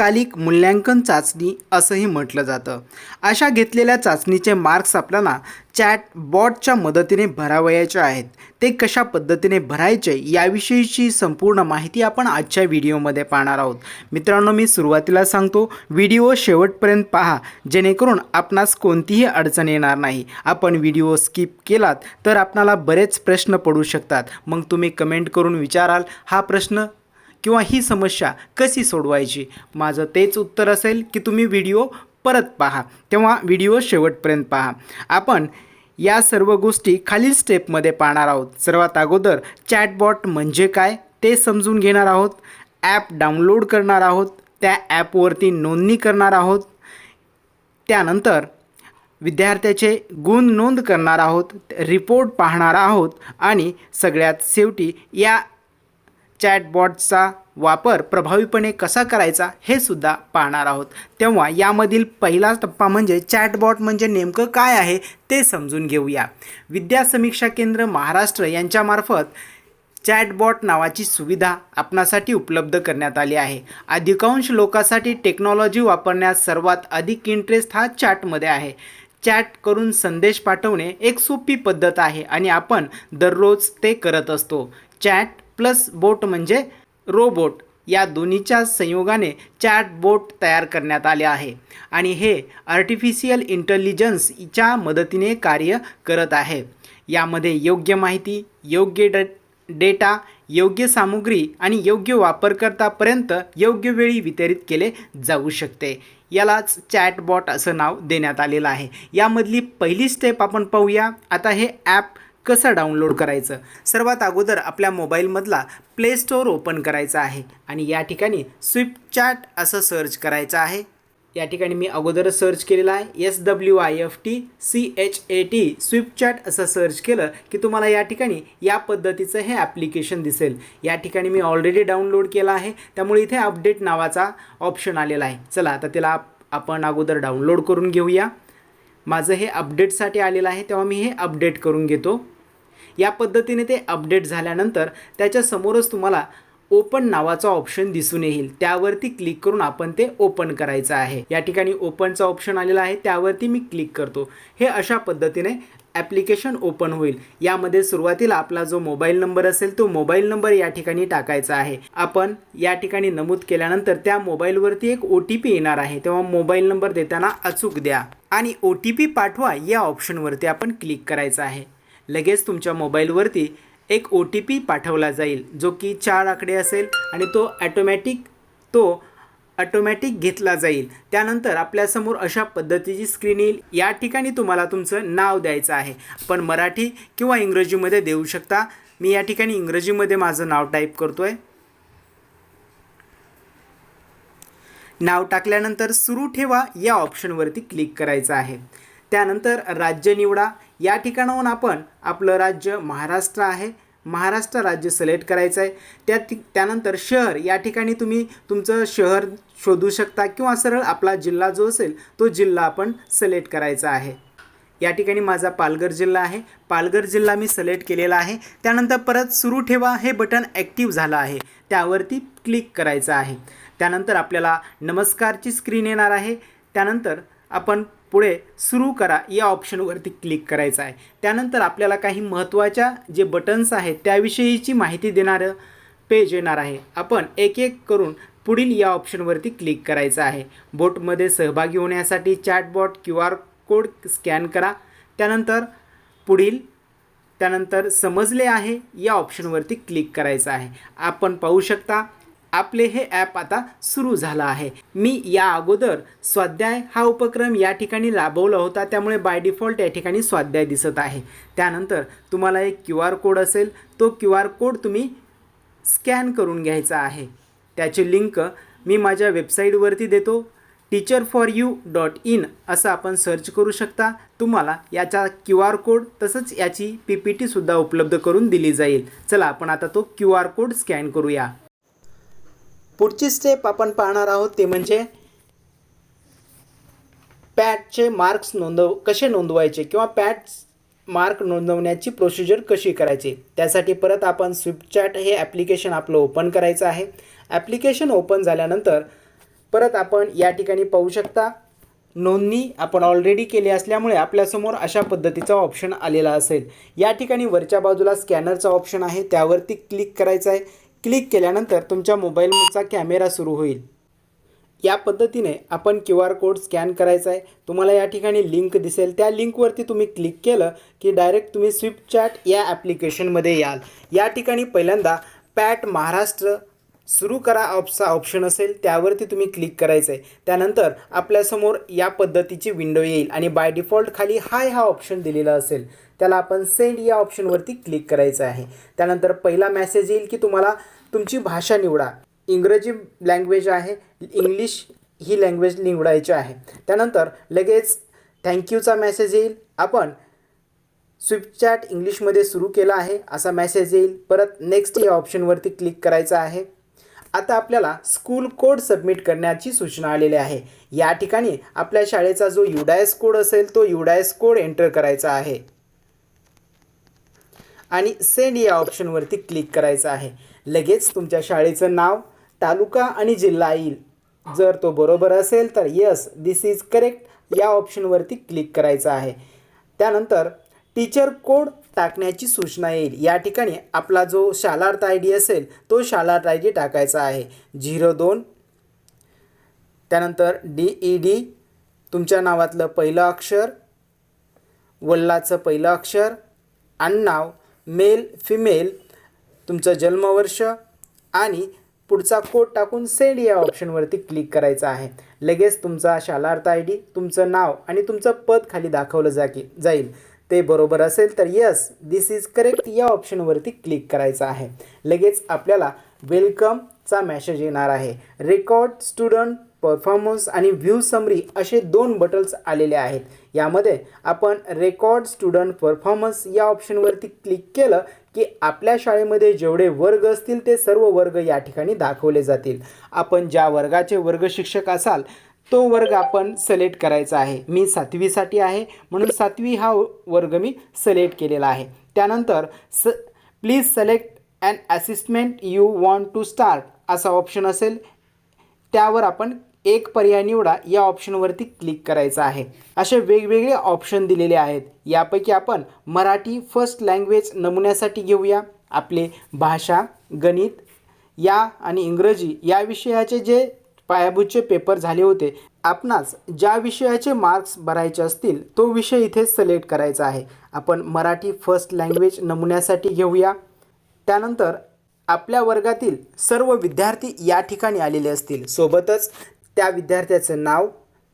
तात्कालिक मूल्यांकन चाचणी असंही म्हटलं जातं. अशा घेतलेल्या चाचणीचे मार्क्स आपल्याला चॅट बॉटच्या मदतीने भरावयाचे आहेत. ते कशा पद्धतीने भरायचे याविषयीची संपूर्ण माहिती आपण आजच्या व्हिडिओमध्ये पाहणार आहोत. मित्रांनो मी सुरुवातीला सांगतो व्हिडिओ शेवटपर्यंत पहा जेणेकरून आपणास कोणतीही अडचण येणार नाही. आपण व्हिडिओ स्किप केलात तर आपणाला बरेच प्रश्न पडू शकतात. मग तुम्ही कमेंट करून विचाराल हा प्रश्न किंवा ही समस्या कशी सोडवायची? माझं तेच उत्तर असेल की तुम्ही व्हिडिओ परत पहा. तेव्हा व्हिडिओ शेवटपर्यंत पहा. आपण या सर्व गोष्टी खालील स्टेपमध्ये पाहणार आहोत. सर्वात अगोदर चॅटबॉट म्हणजे काय ते समजून घेणार आहोत. ॲप डाउनलोड करणार आहोत. त्या ॲपवरती नोंदणी करणार आहोत. त्यानंतर विद्यार्थ्याचे गुण नोंद करणार आहोत. रिपोर्ट पाहणार आहोत. आणि सगळ्यात शेवटी या चॅटबॉटचा वापर प्रभावीपणे कसा करायचा हे सुद्धा पाहणार आहोत. तेव्हा यामधील पहिला टप्पा म्हणजे चॅटबॉट म्हणजे नेमकं काय आहे ते समजून घेऊया. विद्या समीक्षा केंद्र महाराष्ट्र यांच्यामार्फत चॅटबॉट नावाची सुविधा आपणासाठी उपलब्ध करण्यात आली आहे. अधिकांश लोकांसाठी टेक्नॉलॉजी वापरण्यास सर्वात अधिक इंटरेस्ट हा चॅटमध्ये आहे. चॅट करून संदेश पाठवणे एक सोपी पद्धत आहे आणि आपण दररोज ते करत असतो. चॅट प्लस बोट म्हणजे रोबोट. या दोन्हीच्या संयोगाने चॅटबोट तयार करण्यात आले आहे आणि हे आर्टिफिशियल इंटेलिजन्सच्या मदतीने कार्य करत आहे. यामध्ये योग्य माहिती योग्य ड डेटा योग्य सामुग्री आणि योग्य वापरकर्तापर्यंत योग्य वेळी वितरित केले जाऊ शकते. यालाच चॅटबॉट असं नाव देण्यात आलेलं आहे. यामधली पहिली स्टेप आपण पाहूया. आता हे ॲप कसं डाउनलोड करायचं? सर्वात अगोदर आपल्या मोबाईलमधला प्ले स्टोअर ओपन करायचा आहे आणि या ठिकाणी स्विपचॅट असं सर्च करायचं आहे. या ठिकाणी मी अगोदरच सर्च केलेला आहे. S W I F T C H A T Swiftchat असं सर्च केलं की तुम्हाला या ठिकाणी या पद्धतीचं हे ॲप्लिकेशन दिसेल. या ठिकाणी मी ऑलरेडी डाउनलोड केलं आहे. त्यामुळे इथे अपडेट नावाचा ऑप्शन आलेला आहे. चला आता त्याला आपण अगोदर डाउनलोड करून घेऊया. माझं हे अपडेटसाठी आलेलं आहे तेव्हा मी हे अपडेट करून घेतो. या पद्धतीने ते अपडेट झाल्यानंतर त्याच्यासमोरच तुम्हाला ओपन नावाचा ऑप्शन दिसून येईल. त्यावरती क्लिक करून आपण ते ओपन करायचं आहे. या ठिकाणी ओपनचा ऑप्शन आलेला आहे. त्यावरती मी क्लिक करतो. हे अशा पद्धतीने ॲप्लिकेशन ओपन होईल. यामध्ये सुरुवातीला आपला जो मोबाईल नंबर असेल तो मोबाईल नंबर या ठिकाणी टाकायचा आहे. आपण या ठिकाणी नमूद केल्यानंतर त्या मोबाईलवरती एक ओ टी पी येणार आहे. तेव्हा मोबाईल नंबर देताना अचूक द्या आणि ओ टी पी पाठवा या ऑप्शनवरती आपण क्लिक करायचं आहे. लगेच तुमच्या मोबाईलवरती एक ओ टी पी पाठवला जाईल जो की चार आकडे असेल आणि तो ॲटोमॅटिक तो ऑटोमॅटिक घेतला जाईल. त्यानंतर आपल्यासमोर अशा पद्धतीची स्क्रीन येईल. या ठिकाणी तुम्हाला तुमचं नाव द्यायचं आहे. पण मराठी किंवा इंग्रजीमध्ये देऊ शकता. मी या ठिकाणी इंग्रजीमध्ये माझं नाव टाईप करतो आहे नाव टाकल्यानंतर सुरू ठेवा. या ऑप्शनवरती क्लिक करायचं आहे. त्यानंतर राज्य निवडा. या ठिकाणाहून आपण आपलं राज्य महाराष्ट्र आहे. महाराष्ट्र राज्य सिलेक्ट करायचं आहे त्या त्यानंतर शहर. या ठिकाणी तुम्ही तुमचं शहर शोधू शकता किंवा सरळ आपला जिल्हा जो असेल तो जिल्हा आपण सिलेक्ट करायचा आहे. या ठिकाणी माझा पालघर जिल्हा आहे. पालघर जिल्हा मी सिलेक्ट केलेला आहे. त्यानंतर परत सुरू ठेवा. हे बटन ॲक्टिव्ह झालं आहे. त्यावरती क्लिक करायचं आहे. त्यानंतर आपल्याला नमस्कारची स्क्रीन येणार आहे. त्यानंतर आपण पुढे सुरू करा. या ऑप्शनवरती क्लिक करायचं आहे. त्यानंतर आपल्याला काही महत्त्वाच्या जे बटन्स आहेत त्याविषयीची माहिती देणारं पेज येणार आहे. आपण एक एक करून पुढील या ऑप्शनवरती क्लिक करायचं आहे. बोटमध्ये सहभागी होण्यासाठी chatbot Q R code scan करा. त्यानंतर पुढील त्यानंतर समजले आहे या ऑप्शनवरती क्लिक करायचं आहे. आपण पाहू शकता आपले हे ॲप आता सुरू झालं आहे. मी या अगोदर स्वाध्याय हा उपक्रम या ठिकाणी राबवला होता त्यामुळे बाय डिफॉल्ट या ठिकाणी स्वाध्याय दिसत आहे. त्यानंतर तुम्हाला एक क्यू आर कोड असेल तो क्यू आर कोड तुम्ही स्कॅन करून घ्यायचा आहे. त्याची लिंक मी माझ्या वेबसाईटवरती देतो teacher for you dot in असं आपण सर्च करू शकता. तुम्हाला याचा क्यू आर कोड तसंच याची पी पी टीसुद्धा उपलब्ध करून दिली जाईल. चला आपण आता तो क्यू आर कोड स्कॅन करूया. पुढची स्टेप आपण पाहणार आहोत ते म्हणजे पॅटचे मार्क्स नोंदव कसे नोंदवायचे किंवा पॅट मार्क नोंदवण्याची प्रोसिजर कशी करायची? त्यासाठी परत आपण स्विफ्ट चॅट हे ॲप्लिकेशन आपलं ओपन करायचं आहे. ॲप्लिकेशन ओपन झाल्यानंतर परत आपण या ठिकाणी पाहू शकता नोंदणी आपण ऑलरेडी केली असल्यामुळे आपल्यासमोर अशा पद्धतीचा ऑप्शन आलेला असेल. या ठिकाणी वरच्या बाजूला स्कॅनरचा ऑप्शन आहे. त्यावरती क्लिक करायचं आहे. क्लिक केल्यानंतर तुमच्या मोबाईलचा कॅमेरा सुरू होईल. या पद्धतीने आपण क्यू आर कोड स्कॅन करायचा आहे. तुम्हाला या ठिकाणी लिंक दिसेल. त्या लिंकवरती तुम्ही क्लिक केलं की डायरेक्ट तुम्ही स्विफ्ट चॅट या ॲप्लिकेशनमध्ये याल. या ठिकाणी पहिल्यांदा पॅट महाराष्ट्र सुरू करा ऑप्सचा ऑप्शन असेल. त्यावरती तुम्ही क्लिक करायचं आहे त्यानंतर आपल्यासमोर या पद्धतीची विंडो येईल आणि बाय डिफॉल्ट खाली हाय हा ऑप्शन दिलेला असेल. त्याला आपण सेंड या ऑप्शनवरती क्लिक करायचं आहे. त्यानंतर पहिला मेसेज येईल की तुम्हाला तुमची भाषा निवडा. इंग्रजी लँग्वेज आहे इंग्लिश ही लँग्वेज निवडायची आहे. त्यानंतर लगेच थँक्यूचा मेसेज येईल. आपण स्विपचॅट इंग्लिशमध्ये सुरू केला आहे असा मेसेज येईल. परत नेक्स्ट या ऑप्शनवरती क्लिक करायचं आहे. आता आपल्याला स्कूल कोड सबमिट करण्याची सूचना आलेली आहे. या ठिकाणी आपल्या शाळेचा जो युडायस कोड असेल तो युडायस कोड एंटर करायचा आहे. आणि सेंड या ऑप्शनवरती क्लिक करायचं आहे. लगेच तुमच्या शाळेचं नाव तालुका आणि जिल्हा येईल. जर तो बरोबर असेल तर यस दिस इज करेक्ट या ऑप्शनवरती क्लिक करायचं आहे. त्यानंतर टीचर कोड टाकण्याची सूचना येईल. या ठिकाणी आपला जो शालार्थ आय डी असेल तो शालार्थ आय डी टाकायचा आहे. झिरो दोन त्यानंतर डी ई डी तुमच्या नावातलं पहिलं अक्षर वल्लाचं पहिलं अक्षर आणि नाव. मेल फिमेल तुमचं जन्मवर्ष आणि पुढचा कोड टाकून सेंड या ऑप्शनवरती क्लिक करायचं आहे. लगेच तुमचा शालार्थ आय डी तुमचं नाव आणि तुमचं पद खाली दाखवलं जा की जाईल. ते बरोबर असेल तर यस दिस इज करेक्ट या ऑप्शनवरती क्लिक करायचं आहे. लगेच आपल्याला वेलकमचा मॅसेज येणार आहे. रेकॉर्ड स्टुडंट परफॉर्मन्स आणि व्ह्यू समरी असे दोन बटन्स आलेले आहेत. यामध्ये आपण रेकॉर्ड स्टुडंट परफॉर्मन्स या ऑप्शनवरती क्लिक केलं की आपल्या शाळेमध्ये जेवढे वर्ग असतील ते सर्व वर्ग या ठिकाणी दाखवले जातील. आपण ज्या वर्गाचे वर्ग शिक्षक असाल तो वर्ग आपण सिलेक्ट करायचा आहे. मी सातवीसाठी आहे म्हणून सातवी हा वर्ग मी सिलेक्ट केलेला आहे. त्यानंतर स please select and assessment you want to start असा ऑप्शन असेल. त्यावर आपण एक पर्याय निवडा या ऑप्शनवरती क्लिक करायचं आहे. असे वेगवेगळे ऑप्शन दिलेले आहेत. यापैकी आपण मराठी फर्स्ट लँग्वेज नमुन्यासाठी घेऊया. आपले भाषा गणित या आणि इंग्रजी या विषयाचे जे पायाभूतचे पेपर झाले होते आपणास ज्या विषयाचे मार्क्स भरायचे असतील तो विषय इथे सिलेक्ट करायचा आहे. आपण मराठी फर्स्ट लँग्वेज नमुन्यासाठी घेऊया. त्यानंतर आपल्या वर्गातील सर्व विद्यार्थी या ठिकाणी आलेले असतील. सोबतच त्या विद्यार्थ्याचं नाव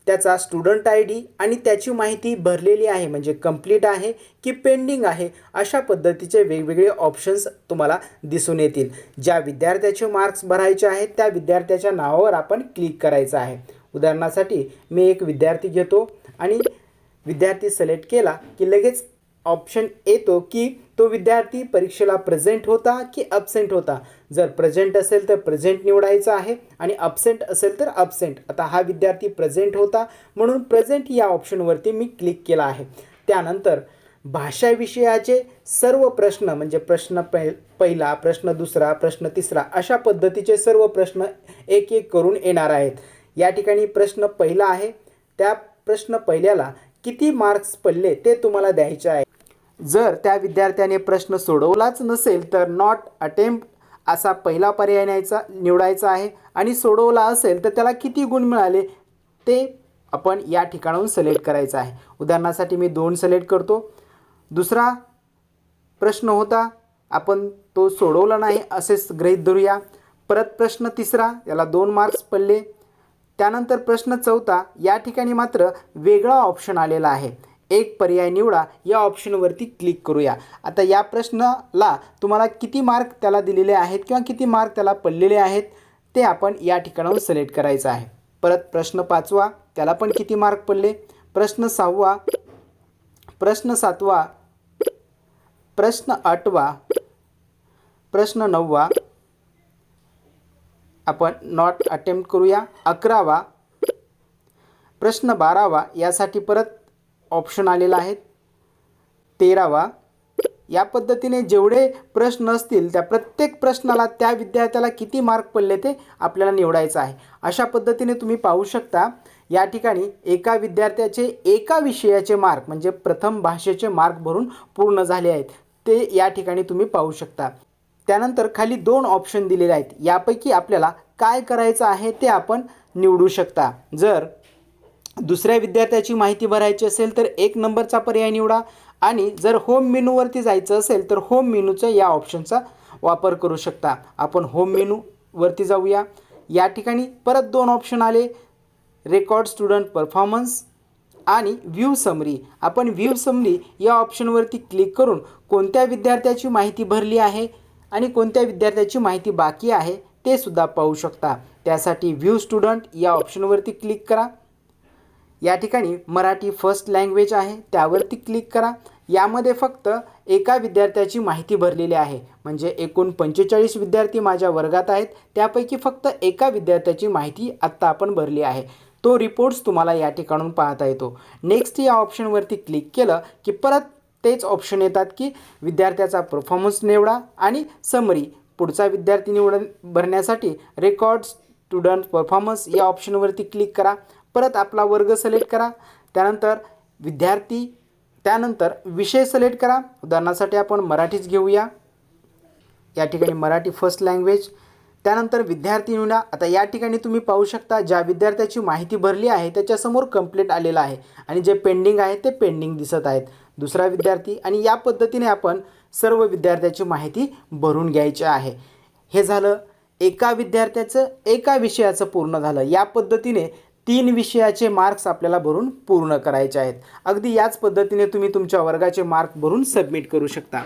त्याचा स्टुडंट आय डी आणि त्याची माहिती भरलेली आहे म्हणजे कंप्लीट आहे की पेंडिंग आहे अशा पद्धतीचे वेगवेगळे ऑप्शन्स तुम्हाला दिसून येतील. ज्या विद्यार्थ्याचे मार्क्स भरायचे आहेत त्या विद्यार्थ्याच्या नावावर आपण क्लिक करायचं आहे. उदाहरणासाठी मी एक विद्यार्थी घेतो आणि विद्यार्थी सिलेक्ट केला की लगेच ऑप्शन येतो की तो विद्यार्थी परीक्षेला प्रेझेंट होता की अबसेंट होता. जर प्रेझेंट असेल तर प्रेझेंट निवडायचं आहे आणि अबसेंट असेल तर अबसेंट आता हा विद्यार्थी प्रेझेंट होता म्हणून प्रेझेंट या ऑप्शनवरती मी क्लिक केला आहे. त्यानंतर भाषा विषयाचे सर्व प्रश्न म्हणजे प्रश्न पै पहिला प्रश्न दुसरा प्रश्न तिसरा अशा पद्धतीचे सर्व प्रश्न एक एक करून येणार आहेत. या ठिकाणी प्रश्न पहिला आहे. त्या प्रश्न पहिल्याला किती मार्क्स पडले ते तुम्हाला द्यायचे आहे. जर त्या विद्यार्थ्याने प्रश्न सोडवलाच नसेल तर नॉट अटेम्प्ट असा पहिला पर्याय न्यायचा निवडायचा आहे. आणि सोडवला असेल तर त्याला किती गुण मिळाले ते आपण या ठिकाणाहून सिलेक्ट करायचं आहे. उदाहरणासाठी मी दोन सिलेक्ट करतो. दुसरा प्रश्न होता आपण तो सोडवला नाही असेच गृहीत धरूया. परत प्रश्न तिसरा याला दोन मार्क्स पडले. त्यानंतर प्रश्न चौथा या ठिकाणी मात्र वेगळा ऑप्शन आलेला आहे. एक पर्याय निवडा या ऑप्शनवरती क्लिक करूया. आता या प्रश्नाला तुम्हाला किती मार्क त्याला दिलेले आहेत किंवा किती मार्क त्याला पडलेले आहेत ते आपण या ठिकाणाहून सिलेक्ट करायचं आहे. परत प्रश्न पाचवा त्याला पण किती मार्क पडले? प्रश्न सहावा प्रश्न सातवा प्रश्न आठवा प्रश्न नववा आपण नॉट अटेम्प्ट करूया. अकरावा प्रश्न बारावा यासाठी परत ऑप्शन आलेला आहे. तेरावा या पद्धतीने जेवढे प्रश्न असतील त्या प्रत्येक प्रश्नाला त्या विद्यार्थ्याला किती मार्क पडले ते आपल्याला निवडायचं आहे. अशा पद्धतीने तुम्ही पाहू शकता या ठिकाणी एका विद्यार्थ्याचे एका विषयाचे मार्क म्हणजे प्रथम भाषेचे मार्क भरून पूर्ण झाले आहेत. ते या ठिकाणी तुम्ही पाहू शकता. त्यानंतर खाली दोन ऑप्शन दिलेले आहेत. यापैकी आपल्याला काय करायचं आहे ते आपण निवडू शकता. जर दुसऱ्या विद्यार्थ्याची माहिती भरायची असेल तर एक नंबरचा पर्याय निवडा आणि जर होम मेनूवरती जायचं असेल तर होम मेनूचा या ऑप्शनचा वापर करू शकता. आपण होम मेनूवरती जाऊया. या ठिकाणी परत दोन ऑप्शन आले. रेकॉर्ड स्टुडंट परफॉर्मन्स आणि व्ह्यू समरी आपण व्ह्यू समरी या ऑप्शनवरती क्लिक करून कोणत्या विद्यार्थ्याची माहिती भरली आहे आणि कोणत्या विद्यार्थ्याची माहिती बाकी आहे ते सुद्धा पाहू शकता. त्यासाठी व्ह्यू स्टुडंट या ऑप्शनवरती क्लिक करा. या ठिकाणी मराठी फर्स्ट लँग्वेज आहे त्यावरती क्लिक करा. यामध्ये फक्त एका विद्यार्थ्याची माहिती भरलेली आहे. म्हणजे एकूण पंचेचाळीस विद्यार्थी माझ्या वर्गात आहेत. त्यापैकी फक्त एका विद्यार्थ्याची माहिती आत्ता आपण भरली आहे. तो रिपोर्ट्स तुम्हाला या ठिकाणून पाहता येतो. नेक्स्ट या ऑप्शनवरती क्लिक केलं की परत तेच ऑप्शन येतात की विद्यार्थ्याचा परफॉर्मन्स निवडा आणि समरी पुढचा विद्यार्थी निवड भरण्यासाठी रेकॉर्ड स्टुडंट परफॉर्मन्स या ऑप्शनवरती क्लिक करा. परत आपला वर्ग सिलेक्ट करा. त्यानंतर विद्यार्थी त्यानंतर विषय सिलेक्ट करा. उदाहरणासाठी आपण मराठीच घेऊया. या ठिकाणी मराठी फर्स्ट लँग्वेज त्यानंतर विद्यार्थी निवडा आता या ठिकाणी तुम्ही पाहू शकता ज्या विद्यार्थ्याची माहिती भरली आहे त्याच्यासमोर कंप्लीट आलेलं आहे. आणि जे पेंडिंग आहे ते पेंडिंग दिसत आहेत. दुसरा विद्यार्थी आणि या पद्धतीने आपण सर्व विद्यार्थ्याची माहिती भरून घ्यायची आहे. हे झालं एका विद्यार्थ्याचं एका विषयाचं पूर्ण झालं. या पद्धतीने तीन विषयाचे मार्क्स आपल्याला भरून पूर्ण करायचे आहेत. अगदी याच पद्धतीने तुम्ही तुमच्या वर्गाचे मार्क भरून सबमिट करू शकता.